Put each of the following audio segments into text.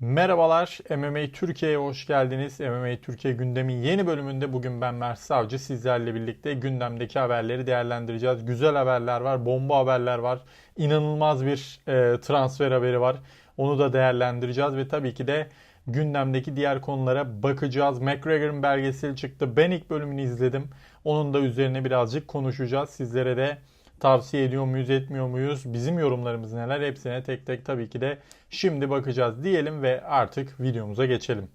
Merhabalar, MMA Türkiye'ye hoş geldiniz. MMA Türkiye gündemin yeni bölümünde bugün ben Mert Savcı sizlerle birlikte gündemdeki haberleri değerlendireceğiz. Güzel haberler var, bomba haberler var, inanılmaz bir e, transfer haberi var. Onu da değerlendireceğiz ve tabii ki de gündemdeki diğer konulara bakacağız. McGregor'ın belgeseli çıktı. Ben ilk bölümünü izledim. Onun da üzerine birazcık konuşacağız. Sizlere de tavsiye ediyor muyuz, etmiyor muyuz? Bizim yorumlarımız neler? Hepsine tek tek tabii ki de şimdi bakacağız diyelim ve artık videomuza geçelim.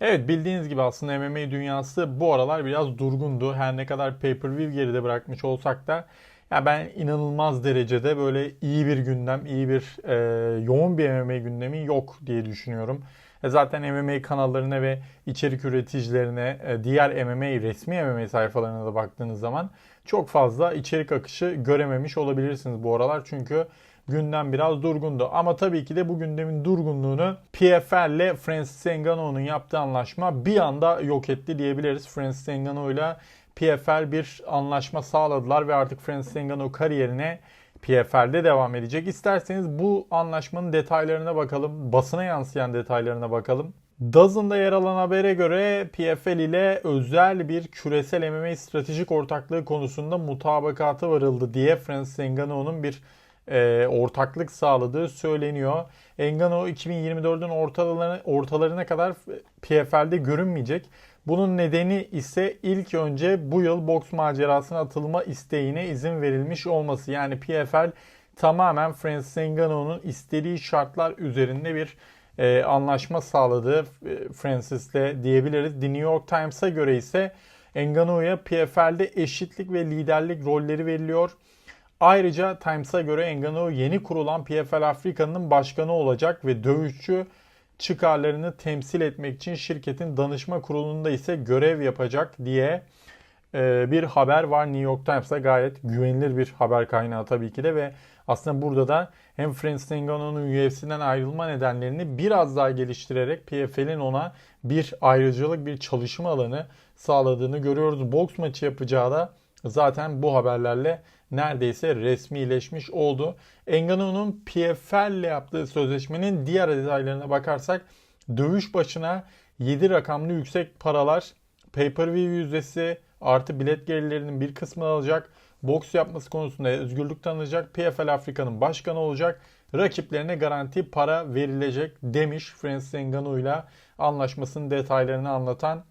Evet bildiğiniz gibi aslında MMA dünyası bu aralar biraz durgundu. Her ne kadar pay-per-view geride bırakmış olsak da ya ben inanılmaz derecede böyle iyi bir gündem, iyi bir e, yoğun bir MMA gündemi yok diye düşünüyorum. E zaten MMA kanallarına ve içerik üreticilerine, e, diğer MMA, resmi MMA sayfalarına da baktığınız zaman çok fazla içerik akışı görememiş olabilirsiniz bu aralar. Çünkü gündem biraz durgundu. Ama tabii ki de bu gündemin durgunluğunu PFL ile Francis Ngannou'nun yaptığı anlaşma bir anda yok etti diyebiliriz. Francis Ngannou ile PFL bir anlaşma sağladılar ve artık Francis Ngannou kariyerine PFL'de devam edecek. İsterseniz bu anlaşmanın detaylarına bakalım. Basına yansıyan detaylarına bakalım. Dazın'da yer alan habere göre PFL ile özel bir küresel MMA stratejik ortaklığı konusunda mutabakatı varıldı diye Francis Ngannou'nun bir e, ortaklık sağladığı söyleniyor. Ngannou 2024'ün ortalarına, ortalarına kadar PFL'de görünmeyecek. Bunun nedeni ise ilk önce bu yıl boks macerasına atılma isteğine izin verilmiş olması. Yani PFL tamamen Francis Ngannou'nun istediği şartlar üzerinde bir e, anlaşma sağladı e, Francis'le diyebiliriz. The New York Times'a göre ise Ngannou'ya PFL'de eşitlik ve liderlik rolleri veriliyor. Ayrıca Times'a göre Ngannou yeni kurulan PFL Afrika'nın başkanı olacak ve dövüşçü çıkarlarını temsil etmek için şirketin danışma kurulunda ise görev yapacak diye e, bir haber var New York Times'ta gayet güvenilir bir haber kaynağı tabii ki de ve aslında burada da hem Francis Ngannou'nun UFC'den ayrılma nedenlerini biraz daha geliştirerek PFL'in ona bir ayrıcalık, bir çalışma alanı sağladığını görüyoruz. Boks maçı yapacağı da zaten bu haberlerle neredeyse resmileşmiş oldu. Engano'nun PFL ile yaptığı sözleşmenin diğer detaylarına bakarsak dövüş başına 7 rakamlı yüksek paralar, pay-per-view yüzdesi artı bilet gelirlerinin bir kısmını alacak. Boks yapması konusunda özgürlük tanınacak. PFL Afrika'nın başkanı olacak. Rakiplerine garanti para verilecek demiş Francis Ngannou ile anlaşmasının detaylarını anlatan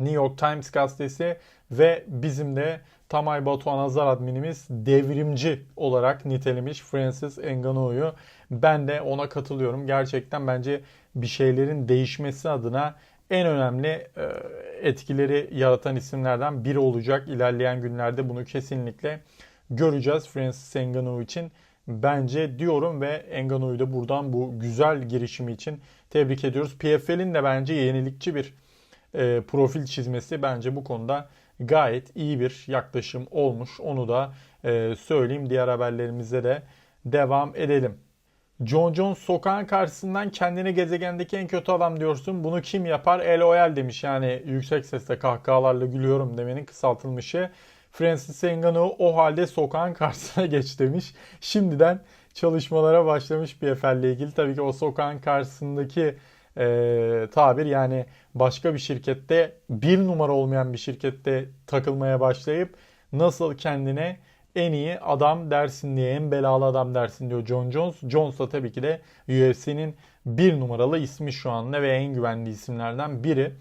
New York Times gazetesi ve bizim de Tamay Batuhan Azar adminimiz devrimci olarak nitelemiş Francis Ngannou'yu. Ben de ona katılıyorum. Gerçekten bence bir şeylerin değişmesi adına en önemli e, etkileri yaratan isimlerden biri olacak. İlerleyen günlerde bunu kesinlikle göreceğiz Francis Ngannou için. Bence diyorum ve Ngannou'yu da buradan bu güzel girişimi için tebrik ediyoruz. PFL'in de bence yenilikçi bir e, profil çizmesi bence bu konuda gayet iyi bir yaklaşım olmuş. Onu da e, söyleyeyim. Diğer haberlerimize de devam edelim. John Jones sokağın karşısından kendine gezegendeki en kötü adam diyorsun. Bunu kim yapar? LOL demiş. Yani yüksek sesle kahkahalarla gülüyorum demenin kısaltılmışı. Francis Ngannou o halde sokağın karşısına geç demiş. Şimdiden çalışmalara başlamış PFL ile ilgili. Tabii ki o sokağın karşısındaki e, tabir yani başka bir şirkette bir numara olmayan bir şirkette takılmaya başlayıp nasıl kendine en iyi adam dersin diye en belalı adam dersin diyor John Jones. Jones da tabii ki de UFC'nin bir numaralı ismi şu anda ve en güvenli isimlerden biri.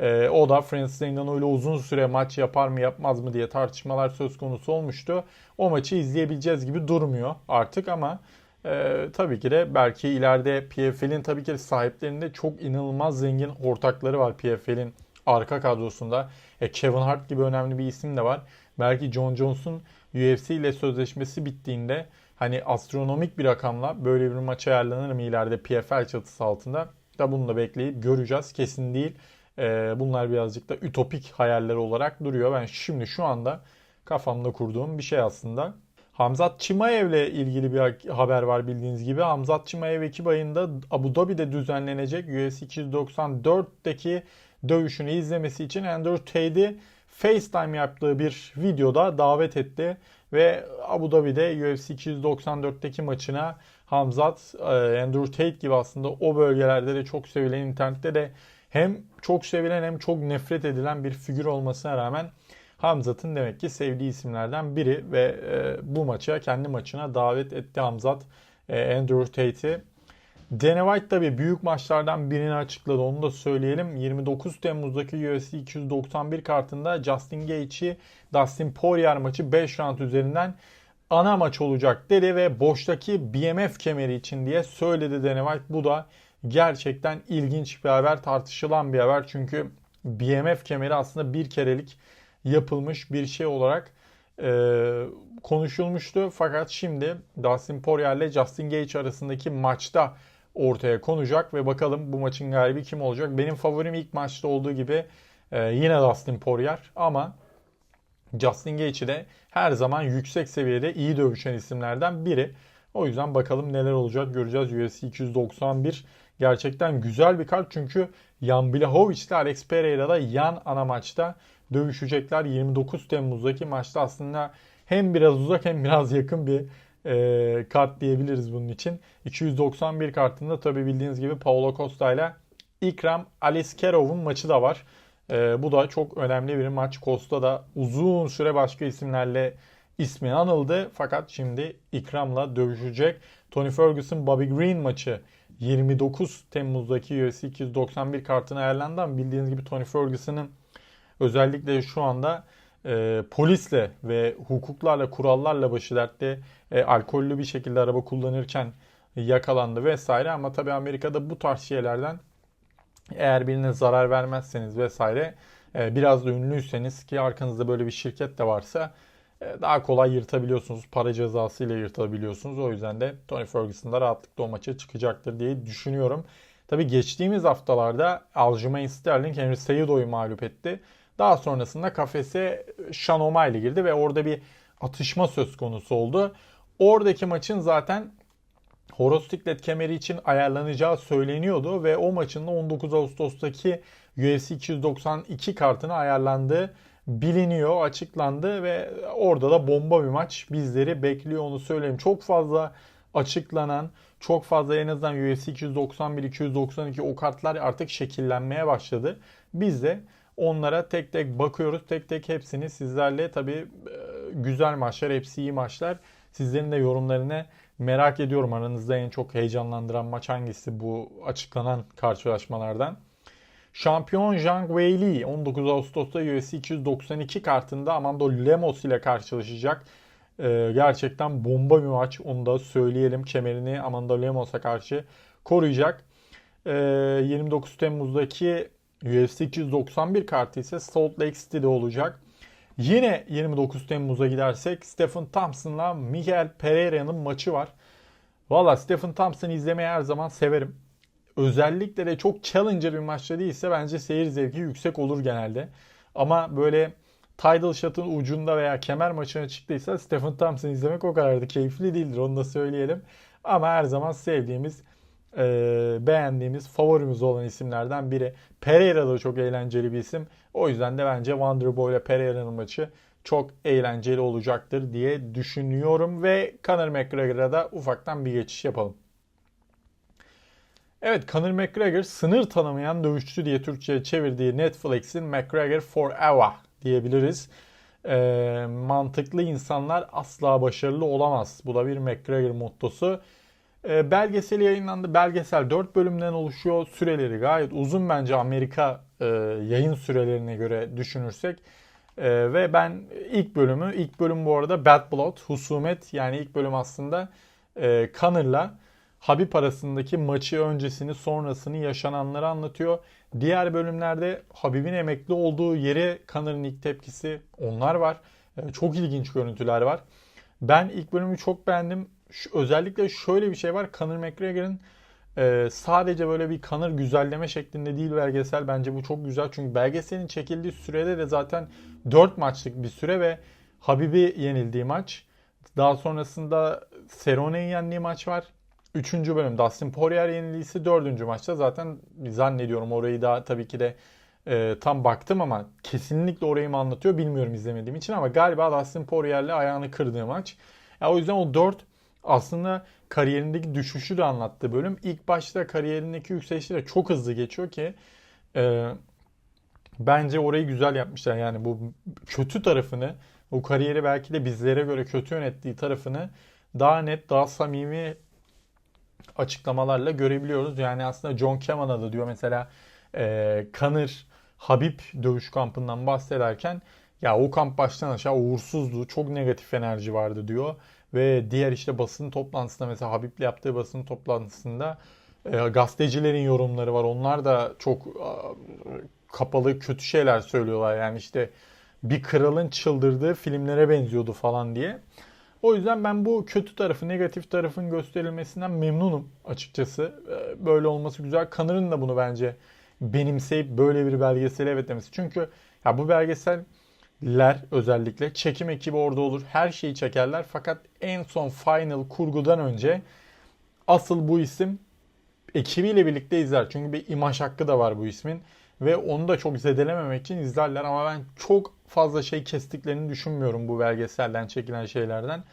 Ee, o da Francis Ngannou ile uzun süre maç yapar mı yapmaz mı diye tartışmalar söz konusu olmuştu. O maçı izleyebileceğiz gibi durmuyor artık ama e, tabii ki de belki ileride PFL'in tabii ki de sahiplerinde çok inanılmaz zengin ortakları var PFL'in arka kadrosunda. E, Kevin Hart gibi önemli bir isim de var. Belki John Jones'un UFC ile sözleşmesi bittiğinde hani astronomik bir rakamla böyle bir maç ayarlanır mı ileride PFL çatısı altında da bunu da bekleyip göreceğiz. Kesin değil. E, bunlar birazcık da ütopik hayaller olarak duruyor. Ben şimdi şu anda kafamda kurduğum bir şey aslında. Hamzat Çimaev ile ilgili bir haber var bildiğiniz gibi. Hamzat Çimaev Ekim ayında Abu Dhabi'de düzenlenecek UFC 294'teki dövüşünü izlemesi için Andrew Tate'i FaceTime yaptığı bir videoda davet etti. Ve Abu Dhabi'de UFC 294'teki maçına Hamzat, e, Andrew Tate gibi aslında o bölgelerde de çok sevilen internette de hem çok sevilen hem çok nefret edilen bir figür olmasına rağmen Hamzat'ın demek ki sevdiği isimlerden biri ve e, bu maça kendi maçına davet etti Hamzat e, Andrew Tate'i. Dana White tabii büyük maçlardan birini açıkladı. Onu da söyleyelim. 29 Temmuz'daki UFC 291 kartında Justin Gaethje, Dustin Poirier maçı 5 round üzerinden ana maç olacak dedi ve boştaki BMF kemeri için diye söyledi Dana White. Bu da gerçekten ilginç bir haber, tartışılan bir haber. Çünkü BMF kemeri aslında bir kerelik yapılmış bir şey olarak e, konuşulmuştu. Fakat şimdi Dustin Poirier ile Justin Gaethje arasındaki maçta ortaya konacak ve bakalım bu maçın galibi kim olacak. Benim favorim ilk maçta olduğu gibi e, yine Dustin Poirier ama Justin Gaethje de her zaman yüksek seviyede iyi dövüşen isimlerden biri. O yüzden bakalım neler olacak göreceğiz. UFC 291 gerçekten güzel bir kart çünkü Jan Blachowicz ile Alex Pereira da yan ana maçta dövüşecekler. 29 Temmuz'daki maçta aslında hem biraz uzak hem biraz yakın bir e, kart diyebiliriz bunun için. 291 kartında tabi bildiğiniz gibi Paulo Costa ile İkram Aliskerov'un maçı da var. E, bu da çok önemli bir maç. Costa da uzun süre başka isimlerle ismi anıldı. Fakat şimdi İkram'la dövüşecek. Tony Ferguson Bobby Green maçı 29 Temmuz'daki UFC 291 kartına ayarlandı ama bildiğiniz gibi Tony Ferguson'ın özellikle şu anda e, polisle ve hukuklarla, kurallarla başı dertte e, alkollü bir şekilde araba kullanırken yakalandı vesaire. Ama tabii Amerika'da bu tarz şeylerden eğer birine zarar vermezseniz vesaire e, biraz da ünlüyseniz ki arkanızda böyle bir şirket de varsa e, daha kolay yırtabiliyorsunuz. Para cezası ile yırtabiliyorsunuz. O yüzden de Tony Ferguson da rahatlıkla o maça çıkacaktır diye düşünüyorum. Tabi geçtiğimiz haftalarda Aljamain Sterling Henry Cejudo'yu mağlup etti. Daha sonrasında kafese Sean O'Malley girdi ve orada bir atışma söz konusu oldu. Oradaki maçın zaten Horos Tiklet kemeri için ayarlanacağı söyleniyordu ve o maçın da 19 Ağustos'taki UFC 292 kartına ayarlandığı biliniyor, açıklandı ve orada da bomba bir maç bizleri bekliyor onu söyleyeyim. Çok fazla açıklanan, çok fazla en azından UFC 291, 292 o kartlar artık şekillenmeye başladı. Biz de onlara tek tek bakıyoruz. Tek tek hepsini sizlerle tabii e, güzel maçlar, hepsi iyi maçlar. Sizlerin de yorumlarını merak ediyorum. Aranızda en çok heyecanlandıran maç hangisi bu açıklanan karşılaşmalardan? Şampiyon Zhang Weili 19 Ağustos'ta UFC 292 kartında Amanda Lemos ile karşılaşacak. Ee, gerçekten bomba bir maç. Onu da söyleyelim. Kemerini Amanda Lemos'a karşı koruyacak. Ee, 29 Temmuz'daki UFC 291 kartı ise Salt Lake City'de olacak. Yine 29 Temmuz'a gidersek Stephen Thompson'la Miguel Pereira'nın maçı var. Valla Stephen Thompson'ı izlemeyi her zaman severim. Özellikle de çok challenger bir maçta değilse bence seyir zevki yüksek olur genelde. Ama böyle title shot'ın ucunda veya kemer maçına çıktıysa Stephen Thompson izlemek o kadar da keyifli değildir onu da söyleyelim. Ama her zaman sevdiğimiz, e, beğendiğimiz, favorimiz olan isimlerden biri. Pereira da çok eğlenceli bir isim. O yüzden de bence Wonderboy ile Pereira'nın maçı çok eğlenceli olacaktır diye düşünüyorum. Ve Conor McGregor'a da ufaktan bir geçiş yapalım. Evet Conor McGregor sınır tanımayan dövüşçü diye Türkçe'ye çevirdiği Netflix'in McGregor Forever diyebiliriz. E, mantıklı insanlar asla başarılı olamaz. Bu da bir McGregor mottosu. E, belgeseli yayınlandı. Belgesel 4 bölümden oluşuyor. Süreleri gayet uzun bence Amerika e, yayın sürelerine göre düşünürsek. E, ve ben ilk bölümü, ilk bölüm bu arada Bad Blood, husumet yani ilk bölüm aslında e, Connor'la Habib arasındaki maçı öncesini sonrasını yaşananları anlatıyor. Diğer bölümlerde Habib'in emekli olduğu yere Connor'ın ilk tepkisi onlar var. Ee, çok ilginç görüntüler var. Ben ilk bölümü çok beğendim. Özellikle şöyle bir şey var. Conor McGregor'ın e, sadece böyle bir Conor güzelleme şeklinde değil belgesel. Bence bu çok güzel. Çünkü belgeselin çekildiği sürede de zaten 4 maçlık bir süre ve Habib'i yenildiği maç. Daha sonrasında Cerrone'yi yendiği maç var. Üçüncü bölüm Dustin Poirier yenilgisi dördüncü maçta zaten zannediyorum orayı da tabii ki de e, tam baktım ama kesinlikle orayı mı anlatıyor bilmiyorum izlemediğim için ama galiba Dustin Poirier'le ayağını kırdığı maç. Ya o yüzden o 4 aslında kariyerindeki düşüşü de anlattığı bölüm. İlk başta kariyerindeki yükselişi de çok hızlı geçiyor ki e, bence orayı güzel yapmışlar. Yani bu kötü tarafını, bu kariyeri belki de bizlere göre kötü yönettiği tarafını daha net, daha samimi açıklamalarla görebiliyoruz. Yani aslında John Kavanagh da diyor mesela e, Kanır Habib dövüş kampından bahsederken ya o kamp baştan aşağı uğursuzdu. Çok negatif enerji vardı diyor. Ve diğer işte basın toplantısında mesela Habib'le yaptığı basın toplantısında e, gazetecilerin yorumları var. Onlar da çok e, kapalı kötü şeyler söylüyorlar. Yani işte bir kralın çıldırdığı filmlere benziyordu falan diye. O yüzden ben bu kötü tarafı, negatif tarafın gösterilmesinden memnunum açıkçası. E, böyle olması güzel. Kanır'ın da bunu bence benimseyip böyle bir belgeseli evet demesi. Çünkü ya bu belgeseller özellikle çekim ekibi orada olur. Her şeyi çekerler fakat en son final kurgudan önce asıl bu isim ekibiyle birlikte izler. Çünkü bir imaj hakkı da var bu ismin. Ve onu da çok zedelememek için izlerler ama ben çok fazla şey kestiklerini düşünmüyorum bu belgeselden çekilen şeylerden.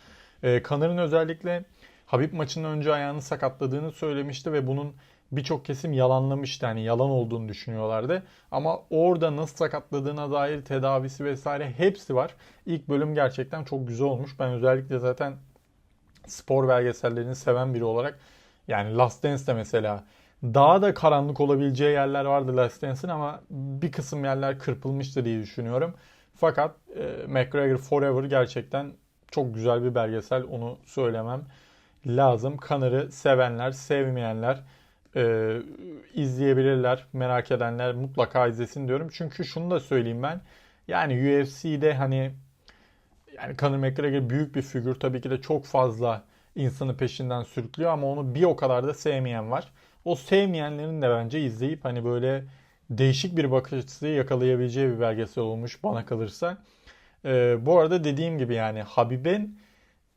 Ee, Kanır'ın özellikle Habib maçının önce ayağını sakatladığını söylemişti ve bunun birçok kesim yalanlamıştı. Yani yalan olduğunu düşünüyorlardı. Ama orada nasıl sakatladığına dair tedavisi vesaire hepsi var. İlk bölüm gerçekten çok güzel olmuş. Ben özellikle zaten spor belgesellerini seven biri olarak yani Last Dance'de mesela daha da karanlık olabileceği yerler vardı Last Dance'in ama bir kısım yerler kırpılmıştı diye düşünüyorum. Fakat e, McGregor Forever gerçekten çok güzel bir belgesel onu söylemem lazım. Kanır'ı sevenler, sevmeyenler e, izleyebilirler. Merak edenler mutlaka izlesin diyorum. Çünkü şunu da söyleyeyim ben. Yani UFC'de hani yani Conor McGregor büyük bir figür. Tabii ki de çok fazla insanı peşinden sürüklüyor ama onu bir o kadar da sevmeyen var. O sevmeyenlerin de bence izleyip hani böyle değişik bir bakış açısı yakalayabileceği bir belgesel olmuş bana kalırsa. Ee, bu arada dediğim gibi yani Habib'in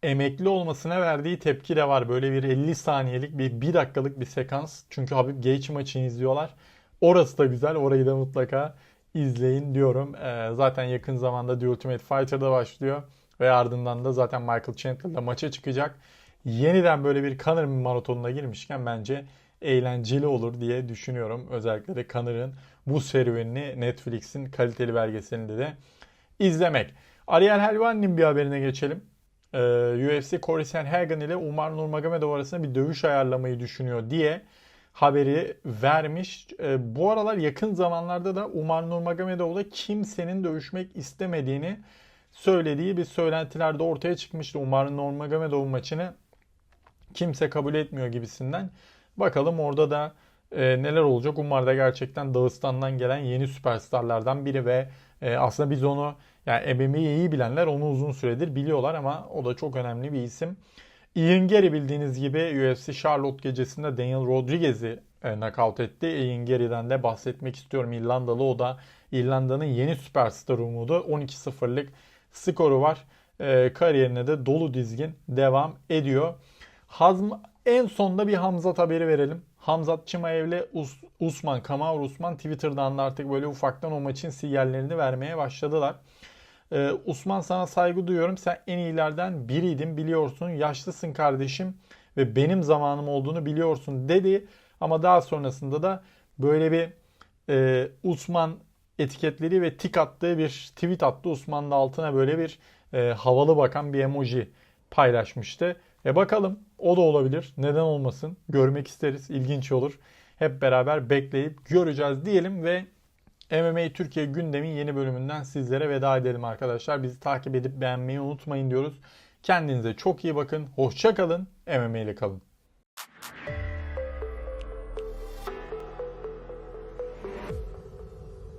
emekli olmasına verdiği tepki de var. Böyle bir 50 saniyelik bir 1 dakikalık bir sekans. Çünkü Habib Gage maçını izliyorlar. Orası da güzel. Orayı da mutlaka izleyin diyorum. Ee, zaten yakın zamanda The Ultimate Fighter'da başlıyor. Ve ardından da zaten Michael Chandler'la maça çıkacak. Yeniden böyle bir Conor maratonuna girmişken bence eğlenceli olur diye düşünüyorum. Özellikle de Connor'ın bu serüvenini Netflix'in kaliteli belgeselinde de izlemek. Ariel Helwani'nin bir haberine geçelim. Ee, UFC Corey Sandhagen ile Umar Nurmagomedov arasında bir dövüş ayarlamayı düşünüyor diye haberi vermiş. Ee, bu aralar yakın zamanlarda da Umar Nurmagomedov'la kimsenin dövüşmek istemediğini söylediği bir söylentiler de ortaya çıkmıştı. Umar Nurmagomedov maçını kimse kabul etmiyor gibisinden. Bakalım orada da e, neler olacak. Umar da gerçekten Dağıstan'dan gelen yeni süperstarlardan biri ve e, aslında biz onu yani MMA'yi iyi bilenler onu uzun süredir biliyorlar ama o da çok önemli bir isim. Ian Gary bildiğiniz gibi UFC Charlotte gecesinde Daniel Rodriguez'i e, knockout etti. Ian Gary'den de bahsetmek istiyorum. İrlandalı o da İrlanda'nın yeni süperstar umudu. 12-0'lık skoru var. E, kariyerine de dolu dizgin devam ediyor. Hazm en sonda bir Hamzat haberi verelim. Hamzat Çimayev'le Us Usman, Kamaur Usman Twitter'dan da artık böyle ufaktan o maçın sinyallerini vermeye başladılar. Ee, Usman sana saygı duyuyorum. Sen en iyilerden biriydin biliyorsun. Yaşlısın kardeşim ve benim zamanım olduğunu biliyorsun dedi. Ama daha sonrasında da böyle bir e, Usman etiketleri ve tik attığı bir tweet attı. Usman da altına böyle bir e, havalı bakan bir emoji paylaşmıştı. E bakalım o da olabilir. Neden olmasın? Görmek isteriz. İlginç olur. Hep beraber bekleyip göreceğiz diyelim ve MMA Türkiye gündemin yeni bölümünden sizlere veda edelim arkadaşlar. Bizi takip edip beğenmeyi unutmayın diyoruz. Kendinize çok iyi bakın. Hoşça kalın. MMA ile kalın.